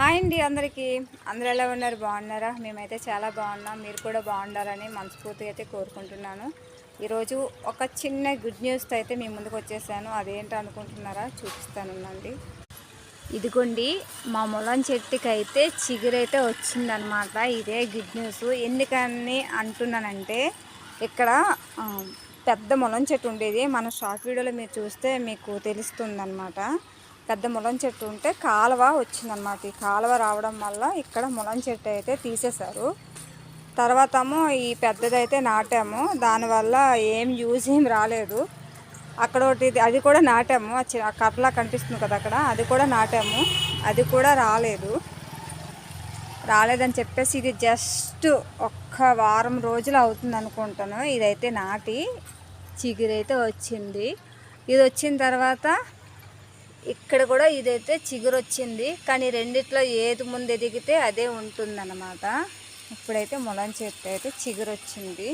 Hi అండి అందరికీ. అందరూ ఎలా ఉన్నారు? బాగున్నారా? మేమైతే చాలా బాగున్నాం. మీరు కూడా బాగుండాలని మనస్ఫూర్తిగా అయితే కోరుకుంటున్నాను. ఈరోజు ఒక చిన్న గుడ్ న్యూస్తో అయితే మీ ముందుకు వచ్చేసాను. అదేంటో అనుకుంటున్నారా? చూపిస్తానుందండి ఇదిగోండి మా ములం చెట్టుకి అయితే చిగురైతే వచ్చిందనమాట ఇదే గుడ్ న్యూస్. ఎందుకని అంటున్నానంటే ఇక్కడ పెద్ద ములం చెట్టు ఉండేది. మన షార్ట్ వీడియోలో మీరు చూస్తే మీకు తెలుస్తుందన్నమాట. పెద్ద ములం చెట్టు ఉంటే కాలువ వచ్చిందనమాట ఈ కాలువ రావడం వల్ల ఇక్కడ ములం చెట్టు అయితే తీసేశారు. తర్వాత ఏమో ఈ పెద్దదైతే నాటాము. దానివల్ల ఏం యూజ్ ఏం రాలేదు. అక్కడ ఒకటి అది కూడా నాటాము. ఆ ఆ కర్రలా కనిపిస్తుంది కదా అక్కడ. అది కూడా నాటాము. అది కూడా రాలేదు. రాలేదని చెప్పేసి ఇది జస్ట్ ఒక్క వారం రోజులు అవుతుంది అనుకుంటాను. ఇదైతే నాటి చిగురైతే వచ్చింది. ఇది వచ్చిన తర్వాత ఇక్కడ కూడా ఇదైతే చిగురు వచ్చింది కానీ రెండిట్లో ఏది ముందు ఎదిగితే అదే ఉంటుందన్నమాట. ఇప్పుడైతే ములం చెట్టు అయితే చిగురు వచ్చింది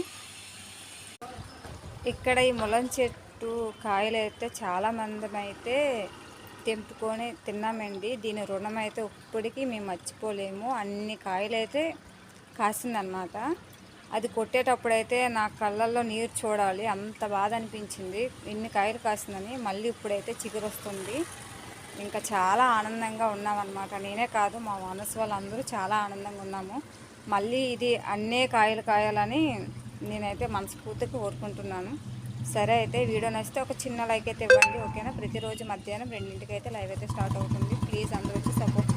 ఇక్కడ ఈ ములం చెట్టు కాయలు అయితే చాలామంది అయితే తెంపుకొని తిన్నామండి. దీని రుణం అయితే ఇప్పటికీ మేము మర్చిపోలేము. అన్ని కాయలు అయితే కాసిందనమాట అది కొట్టేటప్పుడైతే నా కళ్ళల్లో నీరు చూడాలి. అంత బాధ అనిపించింది. ఇన్ని కాయలు కాసిందని మళ్ళీ ఇప్పుడైతే చిగురు వస్తుంది ఇంకా చాలా ఆనందంగా ఉన్నామన్నమాట. నేనే కాదు మా మనసు వాళ్ళందరూ చాలా ఆనందంగా ఉన్నాము. మళ్ళీ ఇది అన్నే కాయలు కాయాలని నేనైతే మనస్ఫూర్తిగా కోరుకుంటున్నాను. సరే అయితే వీడియో నచ్చితే ఒక చిన్న లైక్ అయితే ఇవ్వండి ఓకేనా? ప్రతిరోజు మధ్యాహ్నం రెండింటికి అయితే లైవ్ అయితే స్టార్ట్ అవుతుంది. ప్లీజ్ అందరూ వచ్చి సపోర్ట్